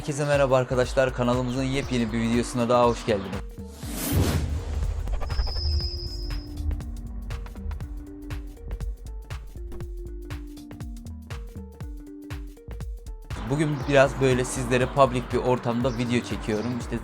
Herkese merhaba arkadaşlar. Kanalımızın yepyeni bir videosuna daha hoş geldiniz. Bugün biraz böyle sizlere public bir ortamda video çekiyorum. İşte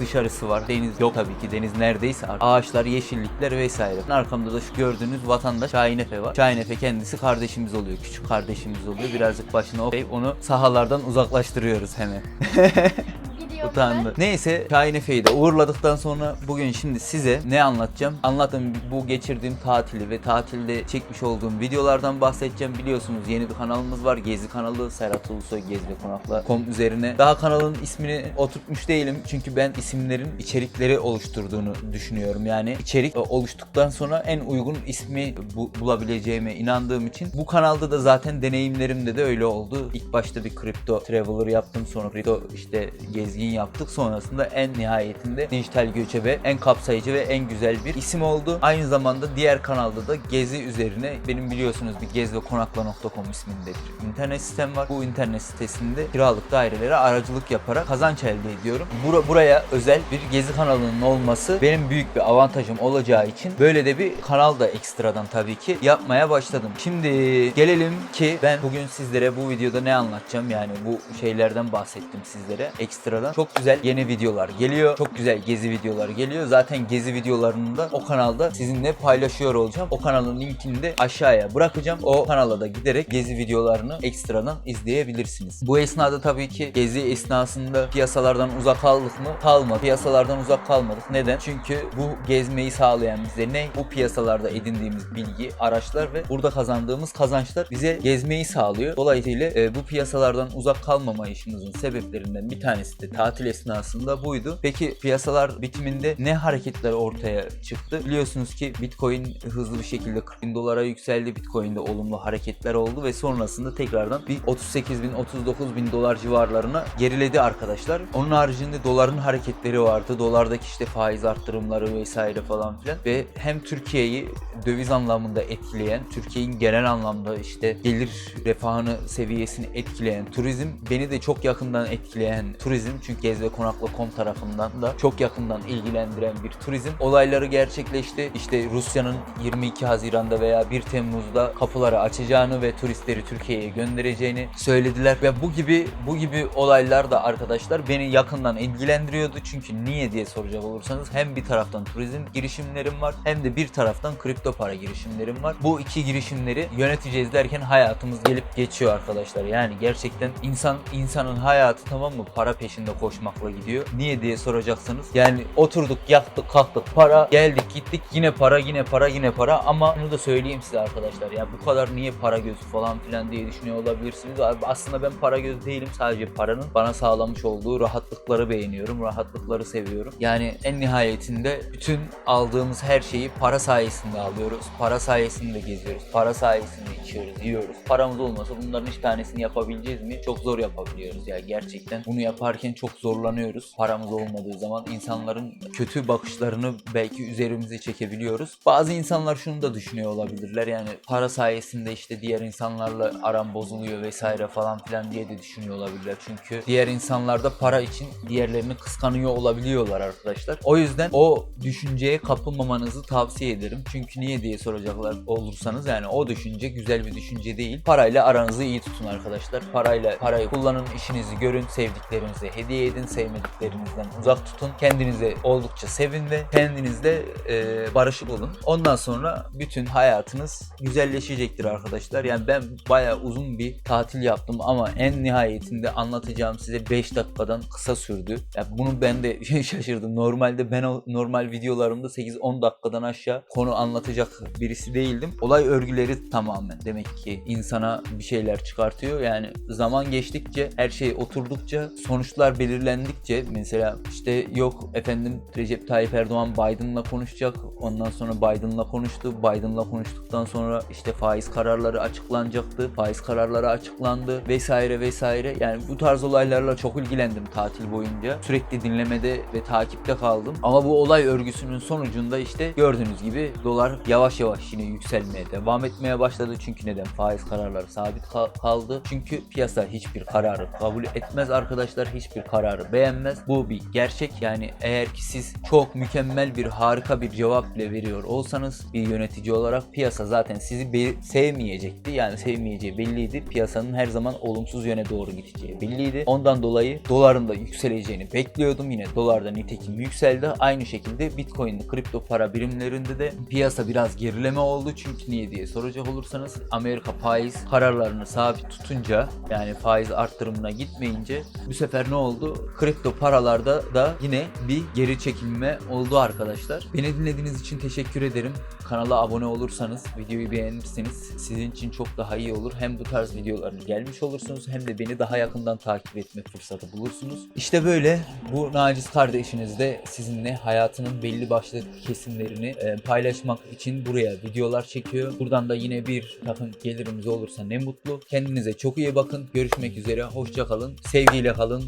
dışarısı var. Deniz yok tabii ki. Deniz neredeyse. Ağaçlar, yeşillikler vesaire. Arkamda da şu gördüğünüz vatandaş Şahin Efe var. Şahin Efe kendisi kardeşimiz oluyor. Küçük kardeşimiz oluyor. Birazcık başına okuyup onu sahalardan uzaklaştırıyoruz hemen. Utandı. Neyse Şahin Efe'yi de uğurladıktan sonra bugün şimdi size ne anlatacağım? Anlattığım bu geçirdiğim tatili ve tatilde çekmiş olduğum videolardan bahsedeceğim. Biliyorsunuz yeni bir kanalımız var. Gezi kanalı Serhat Ulusoy Gezi ve Konakla.com üzerine. Daha kanalın ismini oturtmuş değilim. Çünkü ben isimlerin içerikleri oluşturduğunu düşünüyorum. Yani içerik e, oluştuktan sonra en uygun ismi bu- bulabileceğime inandığım için bu kanalda da zaten deneyimlerimde de öyle oldu. İlk başta bir kripto traveler yaptım. Sonra kripto işte gezgin yaptık. Sonrasında en nihayetinde dijital göçebe en kapsayıcı ve en güzel bir isim oldu. Aynı zamanda diğer kanalda da gezi üzerine benim biliyorsunuz bir gez ve konakla.com isminde bir internet sitem var. Bu internet sitesinde kiralık dairelere aracılık yaparak kazanç elde ediyorum. Bura, buraya özel bir gezi kanalının olması benim büyük bir avantajım olacağı için böyle de bir kanal da ekstradan tabii ki yapmaya başladım. Şimdi gelelim ki ben bugün sizlere bu videoda ne anlatacağım yani bu şeylerden bahsettim sizlere ekstradan. Çok güzel yeni videolar geliyor. Çok güzel gezi videolar geliyor. Zaten gezi videolarını da o kanalda sizinle paylaşıyor olacağım. O kanalın linkini de aşağıya bırakacağım. O kanala da giderek gezi videolarını ekstradan izleyebilirsiniz. Bu esnada tabii ki gezi esnasında piyasalardan uzak kaldık mı? Kalmadı. Piyasalardan uzak kalmadık. Neden? Çünkü bu gezmeyi sağlayan bize ne? Bu piyasalarda edindiğimiz bilgi, araçlar ve burada kazandığımız kazançlar bize gezmeyi sağlıyor. Dolayısıyla e, bu piyasalardan uzak kalmama işimizin sebeplerinden bir tanesi de tatil esnasında buydu. Peki piyasalar bitiminde ne hareketler ortaya çıktı? Biliyorsunuz ki Bitcoin hızlı bir şekilde 40 bin dolara yükseldi. Bitcoin'de olumlu hareketler oldu ve sonrasında tekrardan bir 38 bin 39 bin dolar civarlarına geriledi arkadaşlar. Onun haricinde doların hareketleri vardı. Dolardaki işte faiz arttırımları vesaire falan filan ve hem Türkiye'yi döviz anlamında etkileyen, Türkiye'nin genel anlamda işte gelir refahını seviyesini etkileyen turizm beni de çok yakından etkileyen turizm çünkü Konakla.com tarafından da çok yakından ilgilendiren bir turizm olayları gerçekleşti. İşte Rusya'nın 22 Haziran'da veya 1 Temmuz'da kapıları açacağını ve turistleri Türkiye'ye göndereceğini söylediler ve bu gibi bu gibi olaylar da arkadaşlar beni yakından ilgilendiriyordu. Çünkü niye diye soracak olursanız hem bir taraftan turizm girişimlerim var hem de bir taraftan kripto para girişimlerim var. Bu iki girişimleri yöneteceğiz derken hayatımız gelip geçiyor arkadaşlar. Yani gerçekten insan insanın hayatı tamam mı para peşinde koşmakla gidiyor. Niye diye soracaksınız. Yani oturduk, yaktık, kalktık, para, geldik, gittik, yine para, yine para, yine para ama bunu da söyleyeyim size arkadaşlar. Ya bu kadar niye para gözü falan filan diye düşünüyor olabilirsiniz. Abi Aslında ben para gözü değilim. Sadece paranın bana sağlamış olduğu rahatlıkları beğeniyorum. Rahatlıkları seviyorum. Yani en nihayetinde bütün aldığımız her şeyi para sayesinde alıyoruz. Para sayesinde geziyoruz. Para sayesinde içiyoruz, yiyoruz. Paramız olmasa bunların hiç tanesini yapabileceğiz mi? Çok zor yapabiliyoruz ya gerçekten. Bunu yaparken çok zorlanıyoruz. Paramız olmadığı zaman insanların kötü bakışlarını belki üzerimize çekebiliyoruz. Bazı insanlar şunu da düşünüyor olabilirler. Yani para sayesinde işte diğer insanlarla aram bozuluyor vesaire falan filan diye de düşünüyor olabilirler. Çünkü diğer insanlar da para için diğerlerini kıskanıyor olabiliyorlar arkadaşlar. O yüzden o düşünceye kapılmamanızı tavsiye ederim. Çünkü niye diye soracaklar olursanız yani o düşünce güzel bir düşünce değil. Parayla aranızı iyi tutun arkadaşlar. Parayla parayı kullanın, işinizi görün, sevdiklerinize hediye edin, sevmediklerinizden uzak tutun. Kendinize oldukça sevin ve kendinizle e, barışık olun. Ondan sonra bütün hayatınız güzelleşecektir arkadaşlar. Yani ben bayağı uzun bir tatil yaptım ama en nihayetinde anlatacağım size 5 dakikadan kısa sürdü. Ya bunu ben de şaşırdım. Normalde ben o normal videolarımda 8-10 dakikadan aşağı konu anlatacak birisi değildim. Olay örgüleri tamamen demek ki insana bir şeyler çıkartıyor. Yani zaman geçtikçe her şey oturdukça sonuçlar belirlendikçe mesela işte yok efendim Recep Tayyip Erdoğan Biden'la konuşacak. Ondan sonra Biden'la konuştu. Biden'la konuştuktan sonra işte faiz kararları açıklanacaktı. Faiz kararları açıklandı vesaire vesaire. Yani bu tarz olaylarla çok ilgilendim tatil boyunca. Sürekli dinlemede ve takipte kaldım. Ama bu olay örgüsünün sonucunda işte gördüğünüz gibi dolar yavaş yavaş yine yükselmeye devam etmeye başladı. Çünkü neden? Faiz kararları sabit kal- kaldı. Çünkü piyasa hiçbir kararı kabul etmez arkadaşlar. Hiçbir kararı beğenmez. Bu bir gerçek. Yani eğer ki siz çok mükemmel bir harika bir cevap bile veriyor olsanız bir yönetici olarak piyasa zaten sizi sevmeyecekti. Yani sevmeyeceği belliydi. Piyasanın her zaman olumsuz yöne doğru gideceği belliydi. Ondan dolayı doların da yükseleceğini bekliyordum. Yine dolarda nitekim yükseldi. Aynı şekilde Bitcoin, kripto para birimlerinde de piyasa biraz gerileme oldu. Çünkü niye diye soracak olursanız Amerika faiz kararlarını sabit tutunca yani faiz arttırımına gitmeyince bu sefer ne oldu? Kripto paralarda da yine bir geri çekilme oldu arkadaşlar. Beni dinlediğiniz için teşekkür ederim. Kanala abone olursanız, videoyu beğenirseniz sizin için çok daha iyi olur. Hem bu tarz videoların gelmiş olursunuz hem de beni daha yakından takip etme fırsatı bulursunuz. İşte böyle bu naciz kardeşiniz de sizinle hayatının belli başlı kesimlerini e, paylaşmak için buraya videolar çekiyor. Buradan da yine bir takım gelirimiz olursa ne mutlu. Kendinize çok iyi bakın. Görüşmek üzere. Hoşça kalın. Sevgiyle kalın.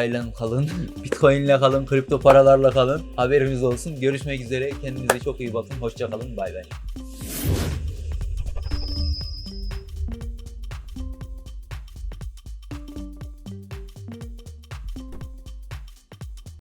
Parayla kalın. Bitcoin'le kalın. Kripto paralarla kalın. Haberiniz olsun. Görüşmek üzere. Kendinize çok iyi bakın. Hoşça kalın. Bay bay.